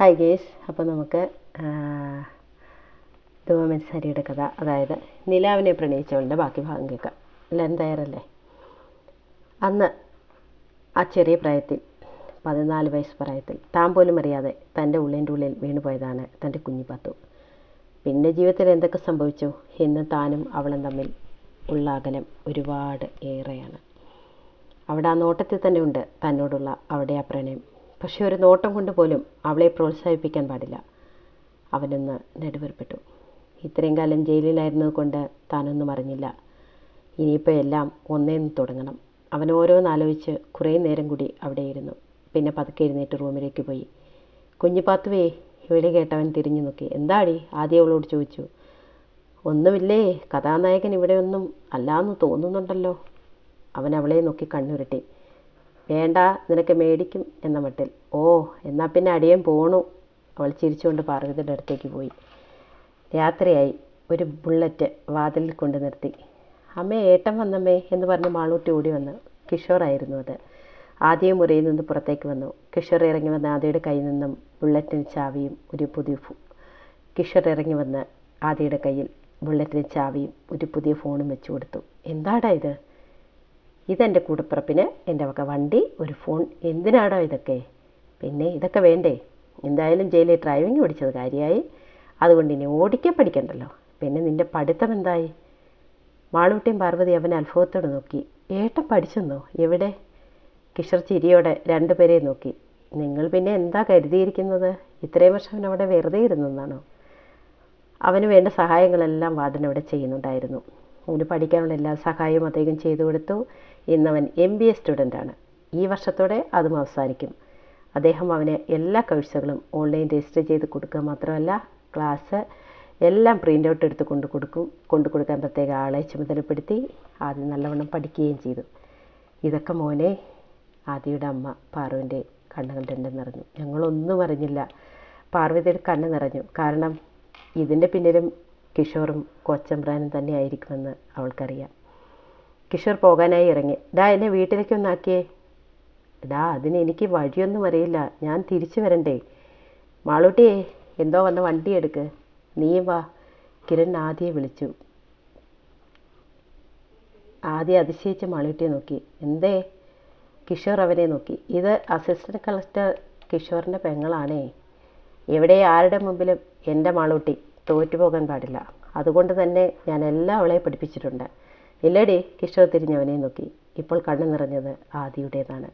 Hi guys അപ്പോൾ നമുക്ക് ധൂമൻസാരിയുടെ കഥ. അതായത് നിലാവിനെ പ്രണയിച്ചവളുടെ ബാക്കി ഭാഗം കേൾക്കാം. എല്ലാവരും തയ്യാറല്ലേ? അന്ന് ആ ചെറിയ പ്രായത്തിൽ പതിനാല് വയസ്സ് പ്രായത്തിൽ താൻ പോലും അറിയാതെ തന്റെ ഉള്ളിന്റെ ഉള്ളിൽ വീണുപോയതാണ് തന്റെ കുഞ്ഞിപ്പത്തു പിന്നെ ജീവിതത്തിൽ എന്തൊക്കെ സംഭവിച്ചു? എന്ന് താനും അവളും തമ്മിൽ ഉള്ള അകലം ഒരുപാട് ഏറെയാണ്. അവിടെ ആ നോട്ടത്തിൽ തന്നെ ഉണ്ട് തന്നോടുള്ള അവിടെ ആ പ്രണയം. പക്ഷെ ഒരു നോട്ടം കൊണ്ട് പോലും അവളെ പ്രോത്സാഹിപ്പിക്കാൻ പാടില്ല. അവനൊന്ന് നെടുവേർപ്പെട്ടു. ഇത്രയും കാലം ജയിലിലായിരുന്നത് കൊണ്ട് താനൊന്നും അറിഞ്ഞില്ല. ഇനിയിപ്പോൾ എല്ലാം ഒന്നേന്ന് തുടങ്ങണം. അവൻ ഓരോന്നാലോചിച്ച് കുറേ നേരം കൂടി അവിടെ ഇരുന്നു പിന്നെ പതുക്കെ എഴുന്നേറ്റ് റൂമിലേക്ക് പോയി. കുഞ്ഞിപ്പാത്തുവേ ഇവിടെ കേട്ടവൻ തിരിഞ്ഞു നോക്കി. എന്താടി? ആദ്യം അവളോട് ചോദിച്ചു. ഒന്നുമില്ലേ കഥാനായകൻ ഇവിടെയൊന്നും അല്ലാന്ന് തോന്നുന്നുണ്ടല്ലോ. അവൻ അവളെ നോക്കി കണ്ണുരുട്ടി. വേണ്ട നിനക്ക് മേടിക്കും എന്ന മട്ടിൽ ഓ എന്നാൽ പിന്നെ അടിയൻ പോണു. അവൾ ചിരിച്ചുകൊണ്ട് പാർവതിയുടെ അടുത്തേക്ക് പോയി. രാത്രിയായി. ഒരു ബുള്ളറ്റ് വാതിലിൽ കൊണ്ട് നിർത്തി. അമ്മേ ഏട്ടം വന്നമ്മേ എന്ന് പറഞ്ഞ് മാളൂട്ടി ഓടി വന്നു. കിഷോറായിരുന്നു അത്. ആദ്യം മുറിയിൽ നിന്ന് പുറത്തേക്ക് വന്നു. കിഷോർ ഇറങ്ങി വന്ന് ആദ്യയുടെ കയ്യിൽ നിന്നും ബുള്ളറ്റിന് ചാവിയും ഒരു പുതിയ കിഷോർ ഇറങ്ങി വന്ന് ആദ്യയുടെ കയ്യിൽ ബുള്ളറ്റിന് ചാവിയും ഒരു പുതിയ ഫോണും വെച്ചു കൊടുത്തു. എന്താടാ ഇത്? ഇതെന്റെ കൂടപ്പിറപ്പിന് എന്റെ വക വണ്ടി ഒരു ഫോൺ എന്തിനാടാ ഇതൊക്കെ? പിന്നെ ഇതൊക്കെ വേണ്ടേ? എന്തായാലും ജയിലിൽ ഡ്രൈവിംഗ് പഠിച്ചത് കാര്യമായി അതുകൊണ്ട് ഇനി ഓടിക്കാൻ പഠിക്കണ്ടല്ലോ. പിന്നെ നിന്റെ പഠിത്തം എന്തായി? മാളൂട്ടിയും പാർവതി അവനെ അത്ഭുതത്തോടെ നോക്കി. ഏട്ടൻ പഠിച്ചെന്നോ? എവിടെ? കിഷർ ചിരിയോടെ രണ്ടുപേരെയും നോക്കി. നിങ്ങൾ പിന്നെ എന്താ കരുതിയിരിക്കുന്നത്? ഇത്രയും വർഷം അവൻ അവിടെ വെറുതെ ഇരുന്നെന്നാണോ? അവന് വേണ്ട സഹായങ്ങളെല്ലാം വാർഡൻ അവിടെ ചെയ്യുന്നുണ്ടായിരുന്നു. അവന് പഠിക്കാനുള്ള എല്ലാ സഹായവും അദ്ദേഹം ചെയ്തു കൊടുത്തു. ഇന്നവൻ എം ബി എ സ്റ്റുഡന്റാണ് ഈ വർഷത്തോടെ അതും അവസാനിക്കും. അദ്ദേഹം അവന് എല്ലാ കോഴ്സുകളും ഓൺലൈൻ രജിസ്റ്റർ ചെയ്ത് കൊടുക്കുക മാത്രമല്ല ക്ലാസ് എല്ലാം പ്രിന്റ് ഔട്ട് എടുത്ത് കൊണ്ടു കൊടുക്കും. കൊണ്ടു കൊടുക്കാൻ പ്രത്യേക ആളെ ചുമതലപ്പെടുത്തി ആദ്യം നല്ലവണ്ണം പഠിക്കുകയും ചെയ്തു. ഇതൊക്കെ മോനെ ആദിയുടെ അമ്മ പാറുവിന്റെ കണ്ണുകൾ രണ്ടും നിറഞ്ഞു. ഞങ്ങളൊന്നും അറിഞ്ഞില്ല. പാർവതിയുടെ കണ്ണ് നിറഞ്ഞു. കാരണം ഇതിന്റെ പിന്നിലും കിഷോറും കൊച്ചമ്പ്രാനും തന്നെ ആയിരിക്കുമെന്ന് അവൾക്കറിയാം. കിഷോർ പോകാനായി ഇറങ്ങി. ഡാ എന്നെ വീട്ടിലേക്ക് ഒന്നാക്കിയേ ഡാ അതിന് എനിക്ക് വഴിയൊന്നും അറിയില്ല. ഞാൻ തിരിച്ചു വരണ്ടേ. മാളൂട്ടിയേ എന്തോ വന്ന വണ്ടി എടുക്ക്. നീ വാ. കിരൺ ആദ്യം വിളിച്ചു. ആദ്യം അതിശയിച്ച് മാളൂട്ടിയെ നോക്കി. എന്തേ? കിഷോർ അവനെ നോക്കി. ഇത് അസിസ്റ്റന്റ് കളക്ടർ കിഷോറിന്റെ പെങ്ങളാണേ. എവിടെ? ആരുടെ മുമ്പിലും? എന്റെ മാളൂട്ടി. തോറ്റുപോകാൻ പാടില്ല. അതുകൊണ്ട് തന്നെ ഞാൻ എല്ലാം അവളെ പഠിപ്പിച്ചിട്ടുണ്ട്. ഇല്ലടി കിഷോർ തിരിഞ്ഞവനെ നോക്കി. ഇപ്പോൾ കണ്ണു നിറഞ്ഞത് ആദിയുടേതാണ്.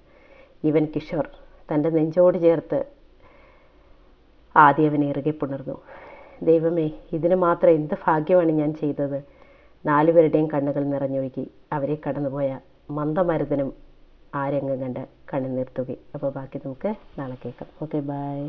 ഇവൻ കിഷോർ തന്റെ നെഞ്ചോട് ചേർത്ത് ആദി അവനെ ഇറുകെ പുണർന്നു. ദൈവമേ ഇതിന് മാത്രം എന്ത് ഭാഗ്യമാണ് ഞാൻ ചെയ്തത്? നാലുപേരുടെയും കണ്ണുകൾ നിറഞ്ഞൊഴുകി. അവരെ കടന്നുപോയ മന്ദമരുതനും ആ രംഗം കണ്ട് നിർത്തുകയും. അപ്പോൾ ബാക്കി നമുക്ക് നാളെ കേൾക്കാം. Okay bye.